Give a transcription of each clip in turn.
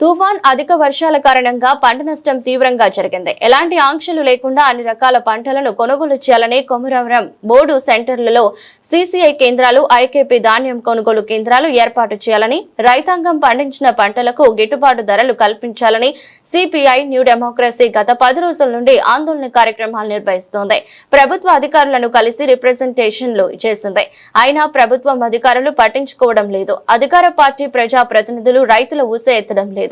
తుఫాన్ అధిక వర్షాల కారణంగా పంట నష్టం తీవ్రంగా జరిగింది. ఎలాంటి ఆంక్షలు లేకుండా అన్ని రకాల పంటలను కొనుగోలు చేయాలని కొమరవరం బోర్డు సెంటర్లలో సీసీఐ కేంద్రాలు ఐకేపీ ధాన్యం కొనుగోలు కేంద్రాలు ఏర్పాటు చేయాలని రైతాంగం పండించిన పంటలకు గిట్టుబాటు ధరలు కల్పించాలని సిపిఐ న్యూ డెమోక్రసీ గత పది రోజుల నుండి ఆందోళన కార్యక్రమాలు నిర్వహిస్తోంది. ప్రభుత్వ అధికారులను కలిసి రిప్రజెంటేషన్లు చేసింది. అయినా ప్రభుత్వం అధికారులు పట్టించుకోవడం లేదు. అధికార పార్టీ ప్రజా ప్రతినిధులు రైతుల ఊసే ఎత్తడం లేదు.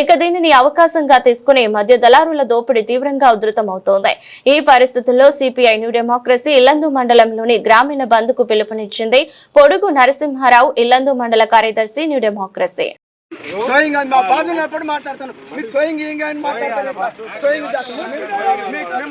ఇక దీనిని అవకాశంగా తీసుకుని మధ్య దళారుల దోపిడీ తీవ్రంగా ఉధృతమవుతోంది. ఈ పరిస్థితుల్లో సిపిఐ న్యూ డెమోక్రసీ ఇల్లందు మండలంలోని గ్రామీణ బంద్కు పిలుపునిచ్చింది పొడుగు నరసింహారావు ఇల్లందు మండల కార్యదర్శి న్యూ డెమోక్రసీ. స్వయంగా మా బాధలు ఎప్పుడు మాట్లాడతాను మీరు స్వయంగా ఏం కానీ మాట్లాడతారు సార్? స్వయంగా మీకు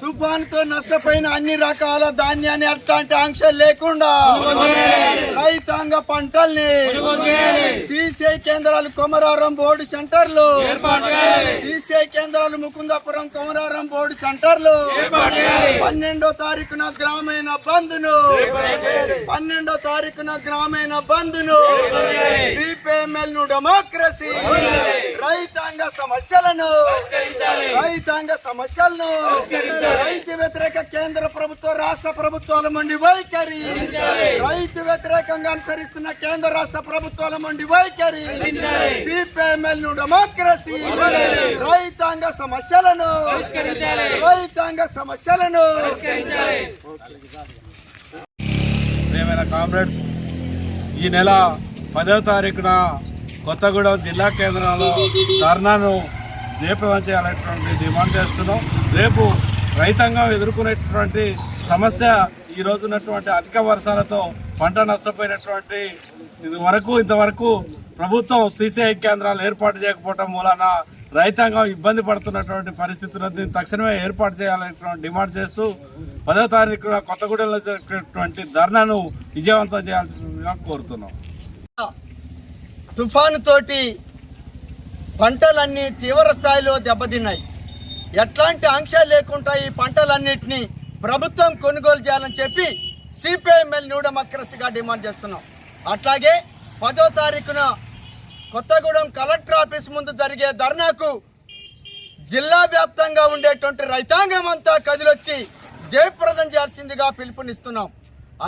తుఫాన్తో నష్టపోయిన అన్ని రకాల ధాన్యాన్ని అట్లాంటి ఆంక్షలు లేకుండా రైతాంగ పంటల్ని సిసిఐ కేంద్రాలు కొమరారం బోర్డు సెంటర్లు సిసిఐ కేంద్రాలు ముకుందాపురం కొమరారం బోర్డు సెంటర్లు పన్నెండో తారీఖున గ్రామీణ బంధును పన్నెండో తారీఖున గ్రామీణ బంధును సిపిఎంఎల్ను డెమోక్రసీ. రైతాంగ సమస్యలను. రైతాంగ సమస్యలను. రైతు వ్యతిరేక కేంద్ర ప్రభుత్వ రాష్ట్ర ప్రభుత్వాల మండి వైఖరి. రైతు వ్యతిరేకంగా అనుసరిస్తున్న కేంద్ర రాష్ట్ర ప్రభుత్వాల మండి వైఖరి. సిపిఎంఎల్ను డెమోక్రసీ. రైతాంగ సమస్యలను. రైతాంగ సమస్యలను. ప్రియమైన కామ్రేడ్స్ ఈ నెల పదవ తారీఖున కొత్తగూడెం జిల్లా కేంద్రంలో ధర్నాను జయప్రదం చేయాలనేటువంటి డిమాండ్ చేస్తున్నాం. రేపు రైతాంగం ఎదుర్కొనేటటువంటి సమస్య ఈ రోజు ఉన్నటువంటి అధిక వర్షాలతో పంట నష్టపోయినటువంటి ఇది వరకు ఇంతవరకు ప్రభుత్వం సీసీఐ కేంద్రాలు ఏర్పాటు చేయకపోవడం మూలాన రైతాంగం ఇబ్బంది పడుతున్నటువంటి పరిస్థితులను తక్షణమే ఏర్పాటు చేయాలనేటువంటి డిమాండ్ చేస్తూ పదో తారీఖున కొత్తగూడెంలో జరిగినటువంటి ధర్నాను విజయవంతం చేయాల్సిందిగా కోరుతున్నాం. తుఫాను తోటి పంటలన్నీ తీవ్ర స్థాయిలో దెబ్బతిన్నాయి. ఎట్లాంటి ఆంక్షలు లేకుండా ఈ పంటలన్నింటినీ ప్రభుత్వం కొనుగోలు చేయాలని చెప్పి సిపిఐఎంఎల్ న్యూ డెమోక్రసీగా డిమాండ్ చేస్తున్నాం. అట్లాగే పదో తారీఖున కొత్తగూడెం కలెక్టర్ ఆఫీస్ ముందు జరిగే ధర్నాకు జిల్లా వ్యాప్తంగా ఉండేటువంటి రైతాంగం అంతా కదిలొచ్చి జయప్రదం చేయాల్సిందిగా పిలుపునిస్తున్నాం.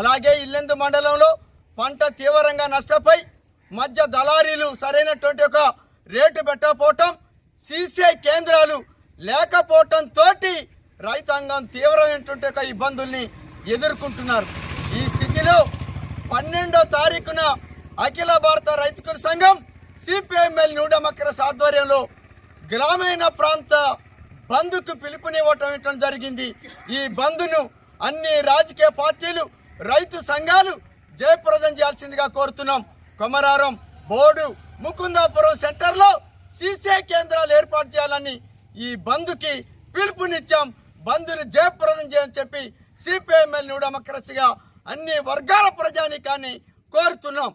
అలాగే ఇల్లెందు మండలంలో పంట తీవ్రంగా నష్టపోయి మధ్య దళారీలు సరైనటువంటి ఒక రేటు పెట్టకపోవటం సిసిఐ కేంద్రాలు లేకపోవటం తోటి రైతాంగం తీవ్రమైనటువంటి ఒక ఇబ్బందుల్ని ఎదుర్కొంటున్నారు. ఈ స్థితిలో పన్నెండో తారీఖున అఖిల భారత రైతుకుల సంఘం సిపిఎంఎల్ న్యూ సాధ్వర్యంలో ఆధ్వర్యంలో గ్రామీణ ప్రాంత బంద్కు పిలుపునివ్వటం జరిగింది. ఈ బంద్ను అన్ని రాజకీయ పార్టీలు రైతు సంఘాలు జయప్రదం చేయాల్సిందిగా కోరుతున్నాం. కొమరారం బోర్డు ముకుందాపురం సెంటర్లో సీసీఐ కేంద్రాలు ఏర్పాటు చేయాలని ఈ బంద్కి పిలుపునిచ్చాం. బంద్ను జయప్రదం చేయని చెప్పి సిపిఎంఎల్ న్యూ డెమోక్రసీగా అన్ని వర్గాల ప్రజానికాన్ని కోరుతున్నాం.